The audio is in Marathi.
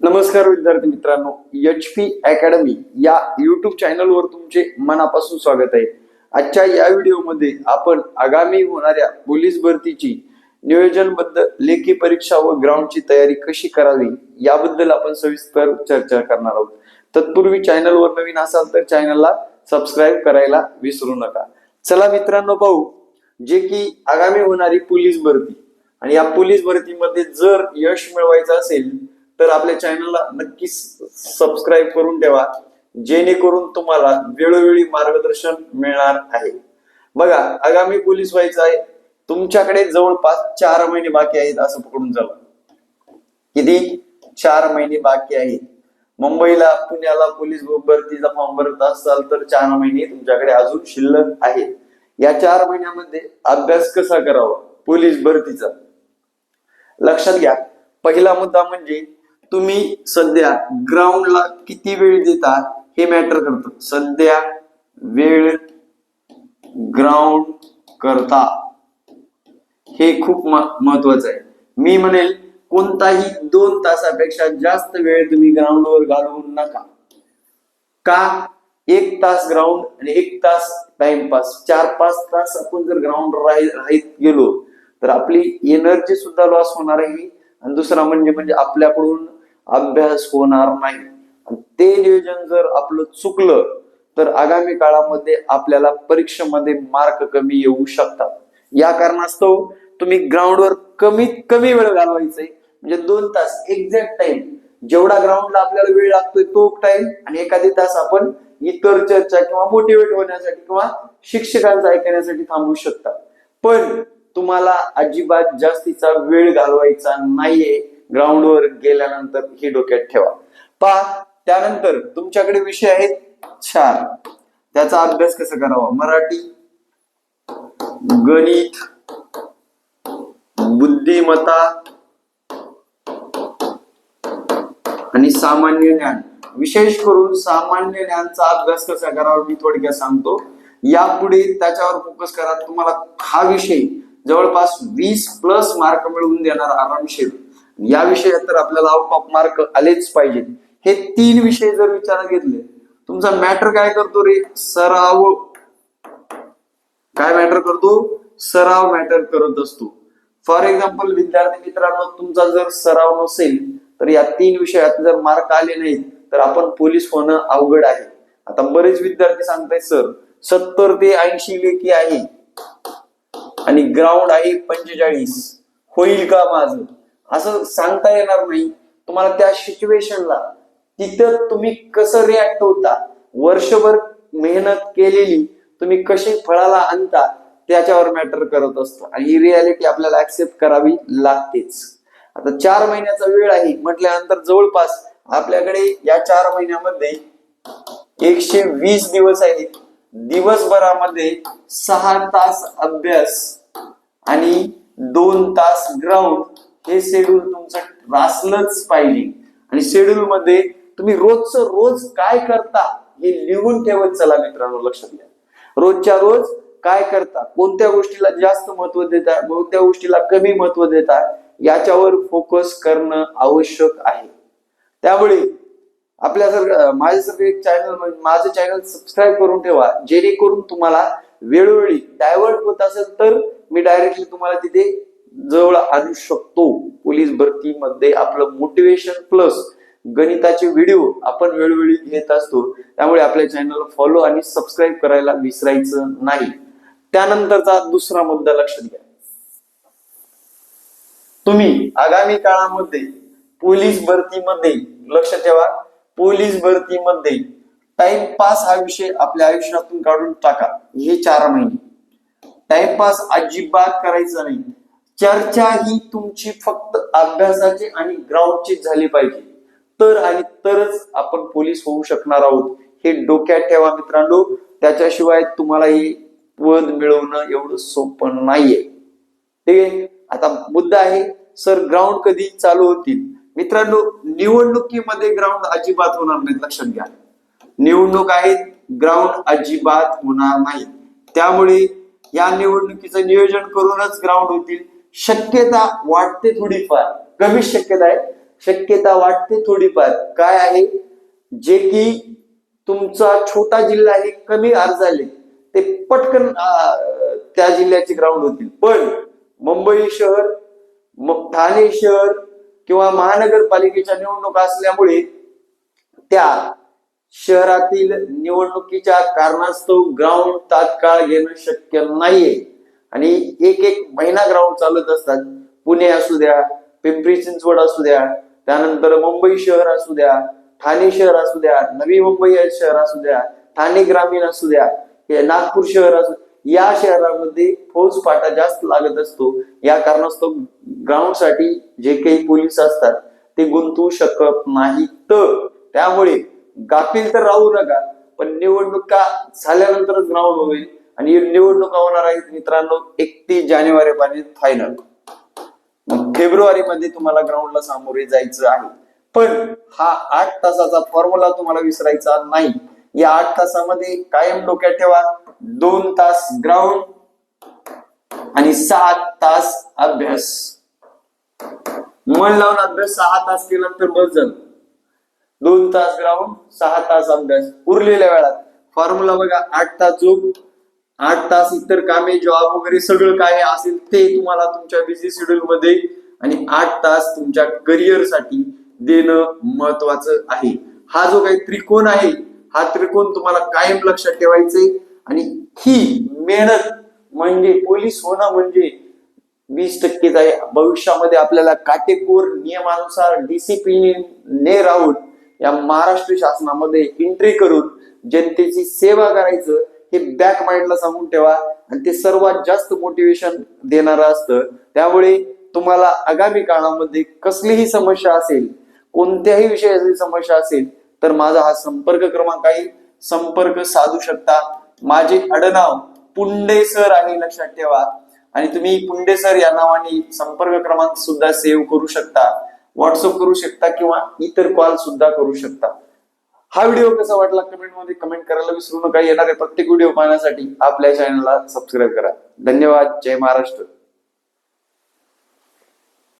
नमस्कार विद्यार्थी मित्रांनो एच पी अकॅडमी या युट्यूब चॅनलवर तुमचे मनापासून स्वागत आहे. आजच्या या व्हिडिओमध्ये आपण आगामी होणाऱ्या पोलीस भरतीची नियोजनबद्ध लेखी परीक्षा व ग्राउंडची तयारी कशी करावी याबद्दल आपण सविस्तर चर्चा करणार आहोत. तत्पूर्वी चॅनलवर नवीन असाल तर चॅनलला सबस्क्राईब करायला विसरू नका. चला मित्रांनो पाहू जे की आगामी होणारी पोलीस भरती. आणि या पोलीस भरतीमध्ये जर यश मिळवायचं असेल तर आपल्या चॅनलला नक्कीच सबस्क्राईब करून ठेवा जेणेकरून तुम्हाला वेळोवेळी मार्गदर्शन मिळणार आहे. बघा आगामी पोलीस व्हायचं आहे. तुमच्याकडे जवळपास चार महिने बाकी आहेत असं पकडून जावं किती? चार महिने बाकी आहेत. मुंबईला पुण्याला पोलीस भरतीचा फॉर्म भरत असाल तर चार महिने तुमच्याकडे अजून शिल्लक आहे. या चार महिन्यामध्ये अभ्यास कसा करावा? पोलीस भरतीचा. लक्षात घ्या. पहिला मुद्दा म्हणजे तुम्ही सध्या ग्राउंडला किती वेळ देता हे मॅटर करतं. सध्या वेळ ग्राउंड करता. हे खूप महत्वाचं आहे. मी म्हणेल कोणताही दोन तासापेक्षा जास्त वेळ तुम्ही ग्राउंडवर घालवू नका. का? एक तास ग्राउंड आणि एक तास टाइमपास चार पाच तास आपण जर ग्राउंड राहत गेलो तर आपली एनर्जी सुद्धा लॉस होणार आहे आणि दुसरा म्हणजे म्हणजे आपल्याकडून अभ्यास होणार नाही. आणि ते नियोजन जर आपलं चुकलं तर आगामी काळामध्ये आपल्याला परीक्षेमध्ये मार्क कमी येऊ शकतात. या कारणास्तव तुम्ही ग्राउंडवर कमीत कमी वेळ घालवायचा म्हणजे दोन तास एक्झॅक्ट टाइम जेवढा ग्राउंडला आपल्याला वेळ लागतोय तो टाइम आणि एखादी तास आपण इतर चर्चा किंवा मोटिवेट होण्यासाठी किंवा शिक्षकांचं ऐकण्यासाठी थांबू शकता. पण तुम्हाला अजिबात जास्तीचा वेळ घालवायचा नाहीये. ग्राउंडवर गेल्यानंतर हे डोक्यात ठेवा. पहा त्यानंतर तुमच्याकडे विषय आहेत चार. त्याचा अभ्यास कसा करावा? मराठी गणित बुद्धिमत्ता आणि सामान्य ज्ञान. विशेष करून सामान्य ज्ञानचा अभ्यास कसा करावा मी थोडक्यात सांगतो. यापुढे त्याच्यावर फोकस करा. तुम्हाला हा विषय जवळपास वीस प्लस मार्क मिळवून देणार आरामशीर. या विषयात तर आपल्याला आउट ऑफ मार्क आलेच पाहिजे हे तीन विषय जर विचारात घेतले तुमचा मॅटर काय करतो रे? सराव. काय मॅटर करतो? सराव मॅटर करत असतो. फॉर एक्झाम्पल विद्यार्थी मित्रांनो तुमचा जर सराव नसेल तर या तीन विषयात जर मार्क आले नाहीत तर आपण पोलीस होणं अवघड आहे. आता बरेच विद्यार्थी सांगतायत सर सत्तर ते ऐंशी लेखी आहे आणि ग्राउंड आहे पंचेचाळीस. होईल का माझं? असं सांगता येणार नाही. तुम्हाला त्या सिच्युएशनला तिथं तुम्ही कसं रिॲक्ट होता? वर्षभर मेहनत केलेली तुम्ही कशी फळाला आणता त्याच्यावर मॅटर करत असतो. आणि ही रियालिटी आपल्याला ऍक्सेप्ट करावी लागतेच. आता चार महिन्याचा वेळ आहे म्हटल्यानंतर जवळपास आपल्याकडे या चार महिन्यामध्ये एकशे वीस दिवस आहेत. दिवसभरामध्ये सहा तास अभ्यास आणि दोन तास ग्राउंड हे शेड्यूल तुमचं रासलंच पाहिजे आणि शेड्यूल मध्ये तुम्ही रोजच रोज काय करता हे लिहून ठेवत चला मित्रांनो लक्षात घ्या. रोजच्या रोज काय करता? कोणत्या गोष्टीला जास्त महत्त्व देता? कोणत्या गोष्टीला कमी महत्त्व देता? याच्यावर फोकस करणं आवश्यक आहे. त्यामुळे आपल्यासारखं माझ्यासारखं एक चॅनल म्हणजे माझं चॅनल सबस्क्राईब करून ठेवा. जेणेकरून तुम्हाला वेळोवेळी डायव्हर्ट होत असेल तर मी डायरेक्टली तुम्हाला तिथे जवळ आणू शकतो. पोलीस भरतीमध्ये आपलं मोटिवेशन प्लस गणिताचे व्हिडिओ आपण वेळोवेळी घेत असतो. त्यामुळे आपल्या चॅनलला फॉलो आणि सबस्क्राईब करायला विसरायचं नाही. त्यानंतरचा दुसरा मुद्दा लक्षात घ्या. तुम्ही आगामी काळामध्ये पोलीस भरतीमध्ये लक्ष ठेवा. पोलीस भरतीमध्ये टाइमपास हा विषय आपल्या आयुष्यातून काढून टाका. हे चार महिने. टाइमपास अजिबात करायचा नाही. चर्चा ही तुमची फक्त अभ्यासाची आणि ग्राउंडची झाली पाहिजे. तर आणि तरच आपण पोलीस होऊ शकणार आहोत. हे डोक्यात ठेवा मित्रांनो. त्याच्याशिवाय तुम्हाला हे पद मिळवणं एवढं सोपं नाहीये. ठीक आहे? आता मुद्दा आहे सर ग्राउंड कधी चालू होतील? मित्रांनो निवडणुकीमध्ये ग्राउंड अजिबात होणार नाही लक्षात घ्या. निवडणूक आहेत ग्राउंड अजिबात होणार नाही. त्यामुळे या निवडणुकीचं नियोजन करूनच ग्राउंड होतील. शक्यता वाटते थोडीफार. कमी शक्यता आहे. शक्यता वाटते थोडीफार. काय आहे? जे की तुमचा छोटा जिल्हा आहे कमी अर्ज आले ते पटकन त्या जिल्ह्याचे ग्राउंड होतील. पण मुंबई शहर मग ठाणे शहर किंवा महानगरपालिकेच्या निवडणुका असल्यामुळे त्या शहरातील निवडणुकीच्या कारणास्तव ग्राउंड तात्काळ घेणं शक्य नाहीये. आणि एक एक महिना ग्राउंड चालत असतात. पुणे असू द्या पिंपरी चिंचवड असू द्या त्यानंतर मुंबई शहर असू द्या ठाणे शहर असू द्या नवी मुंबई शहर असू द्या ठाणे ग्रामीण असू द्या हे नागपूर शहर असू या शहरामध्ये फौजफाटा जास्त लागत असतो. या कारणास्तव ग्राउंडसाठी जे काही पोलीस असतात ते गुंतवू शकत नाहीत. त्यामुळे गाफील तर राहू नका पण निवडणुका झाल्यानंतरच ग्राउंड होईल. आणि निवडणुका होणार आहेत मित्रांनो एकतीस जानेवारी पर्यंत फायनल मग फेब्रुवारी मध्ये तुम्हाला ग्राउंडला सामोरे जायचं आहे. पण हा आठ तासाचा फॉर्म्युला तुम्हाला विसरायचा नाही. या आठ तासामध्ये कायम डोक्यात ठेवा. दोन तास ग्राउंड आणि सात तास अभ्यास. मन लावून अभ्यास सहा तास केला तर बस झालं. दोन तास ग्राउंड सहा तास अभ्यास. उरलेल्या वेळात. फॉर्म्युला बघा आठ तास झोप. आठ तास इतर कामे जॉब वगैरे सगळं काय असेल ते तुम्हाला तुमच्या बिझी शेड्यूल मध्ये आणि आठ तास तुमच्या करिअरसाठी देणं महत्वाचं आहे. हा जो काही त्रिकोण आहे हा त्रिकोण तुम्हाला कायम लक्षात ठेवायचे आणि ही मेहनत म्हणजे पोलीस होणं म्हणजे वीस टक्केच आहे भविष्यामध्ये आपल्याला काटेकोर नियमानुसार डिसिप्लिनने राहून या महाराष्ट्र शासनामध्ये एंट्री करून जनतेची सेवा करायचं हे बॅक माइंडला सांगून ठेवा. आणि ते सर्वात जास्त मोटिवेशन देणारं असतं. त्यामुळे तुम्हाला आगामी काळामध्ये कसलीही समस्या असेल कोणत्याही विषयाची समस्या असेल तर माझा हा संपर्क क्रमांक आहे. संपर्क साधू शकता. माझे आडनाव पुंडे सर आहे लक्षात ठेवा. आणि तुम्ही पुंडे सर या नावाने संपर्क क्रमांक सुद्धा सेव्ह करू शकता. व्हॉट्सअप करू शकता किंवा इतर कॉल सुद्धा करू शकता. हा व्हिडिओ कसा वाटला कमेंटमध्ये कमेंट करायला विसरू नका. येणारे प्रत्येक व्हिडिओ पाहण्यासाठी आपल्या चॅनलला सबस्क्राईब करा. धन्यवाद. जय महाराष्ट्र.